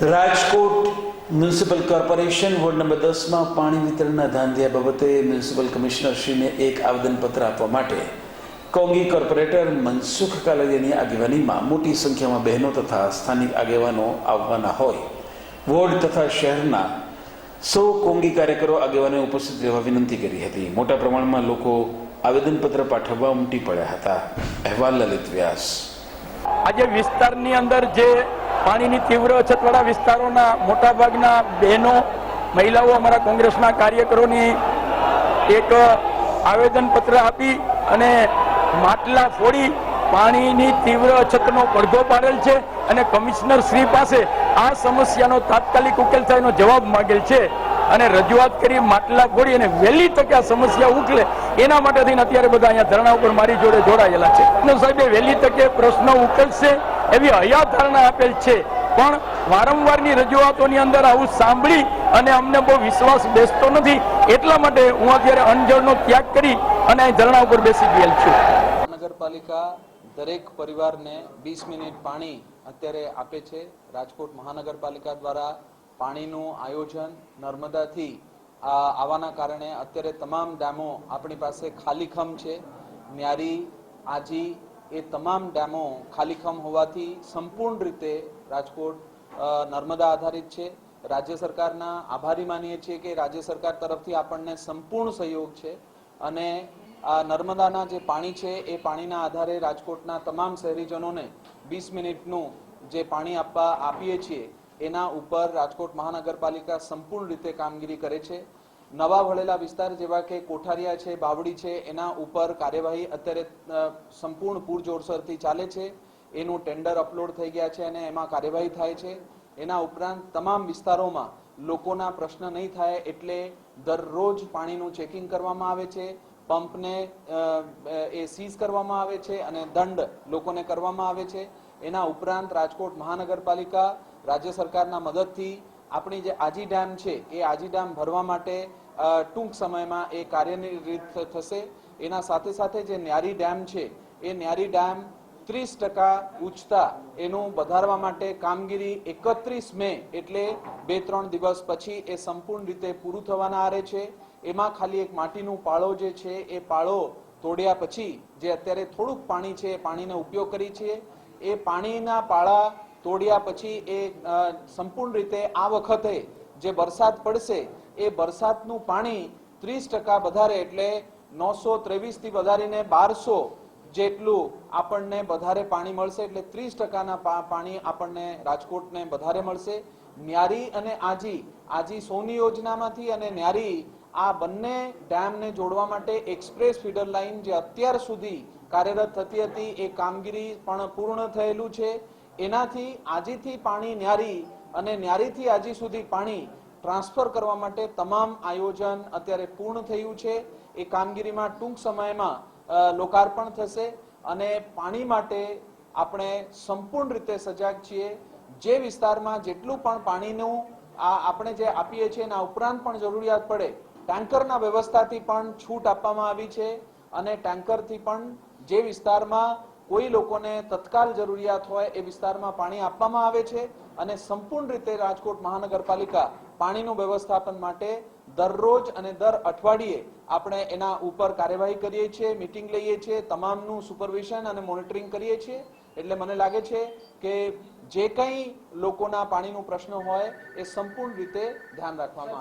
Rajkot municipal corporation ward number દસમાં પાણી વિતરણના ધાંધિયા બાબતે મ્યુનિસિપલ કમિશનરશ્રીને એક આવેદનપત્ર આપવા માટે કોંગી કોર્પોરેટર મનસુખ કાલડિયાની આગેવાનીમાં મોટી સંખ્યામાં બહેનો તથા સ્થાનિક આગેવાનો આવવાના હોય. વોર્ડ તથા શહેરના સૌ કોંગી કાર્યકરો આગેવાનો ઉપસ્થિત રહેવા વિનંતી કરી હતી. મોટા પ્રમાણમાં લોકો આવેદનપત્ર પાઠવવા ઉમટી પડ્યા હતા. અહેવાલ લલિત વ્યાસ. આજે વિસ્તારની અંદર જે પાણીની તીવ્ર અછતવાળા વિસ્તારોના મોટાભાગના બહેનો, મહિલાઓ અમારા કોંગ્રેસના કાર્યકરોની એક આવેદનપત્ર આપી અને માટલા ફોડી પાણીની તીવ્ર અછતનો પડઘો પાડેલ છે અને કમિશનર શ્રી પાસે આ સમસ્યાનો તાત્કાલિક ઉકેલ થાય એનો જવાબ માંગેલ છે. અને રજૂઆત કરી, માટલા ફોડી અને વહેલી તકે આ સમસ્યા ઉકલે એના માટે થઈને અત્યારે બધા અહીંયા ધરણા ઉપર મારી જોડે જોડાયેલા છે. સાહેબે વહેલી તકે પ્રશ્નો ઉકેલશે. એવી હયાત ધારણા આપેલ છે. પણ વારંવારની રજૂઆતોની અંદર આવું સાંભળી અને અમને બહુ વિશ્વાસ બેસતો નથી. એટલા માટે હું અત્યારે અણજળનો ત્યાગ કરી અને અહીં ધરણા ઉપર બેસી ગયેલ છું. મહાનગરપાલિકા દરેક પરિવારને વીસ મિનિટ પાણી અત્યારે આપે છે. રાજકોટ મહાનગરપાલિકા દ્વારા પાણીનું આયોજન નર્મદાથી આવવાના કારણે અત્યારે તમામ ડેમો આપણી પાસે ખાલીખમ છે. ન્યારી, આજી એ તમામ ડેમો ખાલીખમ હોવાથી સંપૂર્ણ રીતે રાજકોટ નર્મદા આધારિત છે. રાજ્ય સરકારના આભારી માનીએ છીએ કે રાજ્ય સરકાર તરફથી આપણને સંપૂર્ણ સહયોગ છે અને આ નર્મદાના જે પાણી છે એ પાણીના આધારે રાજકોટના તમામ શહેરીજનોને વીસ મિનિટનું જે પાણી આપવા આપીએ છીએ, એના ઉપર રાજકોટ મહાનગરપાલિકા સંપૂર્ણ રીતે કામગીરી કરે છે. નવા વળેલા વિસ્તાર જેવા કે કોઠારિયા છે બાવડી છે, એના ઉપર કાર્યવાહી અત્યારે સંપૂર્ણ પૂરજોરસરથી ચાલે છે. એનું ટેન્ડર અપલોડ થઈ ગયા છે અને એમાં કાર્યવાહી થાય છે. એના ઉપરાંત તમામ વિસ્તારોમાં લોકોના પ્રશ્ન નહીં થાય એટલે દરરોજ પાણીનું ચેકિંગ કરવામાં આવે છે, પંપને એ સીઝ કરવામાં આવે છે અને દંડ લોકોને કરવામાં આવે છે. એના ઉપરાંત રાજકોટ મહાનગરપાલિકા રાજ્ય સરકારના મદદથી આપણી જે આજી ડેમ છે, એ આજી ડેમ ભરવા માટે ટૂંક સમયમાં એ કાર્યનિર્વિત થશે. એના સાથે સાથે જે ન્યારી ડેમ છે, એ ન્યારી ડેમ ત્રીસ ટકા ઉચ્ચતા એનું વધારવા માટે કામગીરી એકત્રીસ મે એટલે બે ત્રણ દિવસ પછી એ સંપૂર્ણ રીતે પૂરું થવાના આરે છે. એમાં ખાલી એક માટીનું પાળો જે છે, એ પાળો તોડ્યા પછી જે અત્યારે થોડુંક પાણી છે, એ પાણીનો ઉપયોગ કરી છે. એ પાણીના પાળા તોડ્યા પછી એ સંપૂર્ણ રીતે આ વખતે જે વરસાદ પડશે, એ વરસાદનું પાણી ત્રીસ ટકા વધારે એટલે નવસો ત્રેવીસથી વધારીને બારસો જેટલું આપણને વધારે પાણી મળશે એટલે ત્રીસ ટકાના પાણી આપણને રાજકોટને વધારે મળશે. ન્યારી અને આજી આજી સોની યોજનામાંથી અને ન્યારી આ બંને ડેમને જોડવા માટે એક્સપ્રેસ ફીડર લાઇન જે અત્યાર સુધી કાર્યરત થતી હતી, એ કામગીરી પણ પૂર્ણ થયેલું છે. એનાથી આજીથી પાણી ન્યારી અને ન્યારીથી આજી સુધી પાણી ટ્રાન્સફર કરવા માટે તમામ આયોજન અત્યારે પૂર્ણ થયું છે. એ કામગીરીમાં ટૂંક સમયમાં લોકાર્પણ થશે અને પાણી માટે આપણે સંપૂર્ણ રીતે સજાગ છીએ. જે વિસ્તારમાં જેટલું પણ પાણીનું આ આપણે જે આપીએ છીએ એના ઉપરાંત પણ જરૂરિયાત પડે, ટેન્કરના વ્યવસ્થાથી પણ છૂટ આપવામાં આવી છે અને ટેન્કરથી પણ જે વિસ્તારમાં કોઈ લોકોને તત્કાલ જરૂરિયાત હોય એ વિસ્તારમાં પાણી આપવામાં આવે છે અને સંપૂર્ણ રીતે રાજકોટ મહાનગરપાલિકા પાણીનું વ્યવસ્થાપન માટે દરરોજ અને દર અઠવાડિયે આપણે એના ઉપર કાર્યવાહી કરીએ છીએ, મીટિંગ લઈએ છીએ, તમામનું સુપરવિઝન અને મોનિટરિંગ કરીએ છીએ. એટલે મને લાગે છે કે જે કંઈ લોકોના પાણીનો પ્રશ્ન હોય એ સંપૂર્ણ રીતે ધ્યાન રાખવામાં આવે.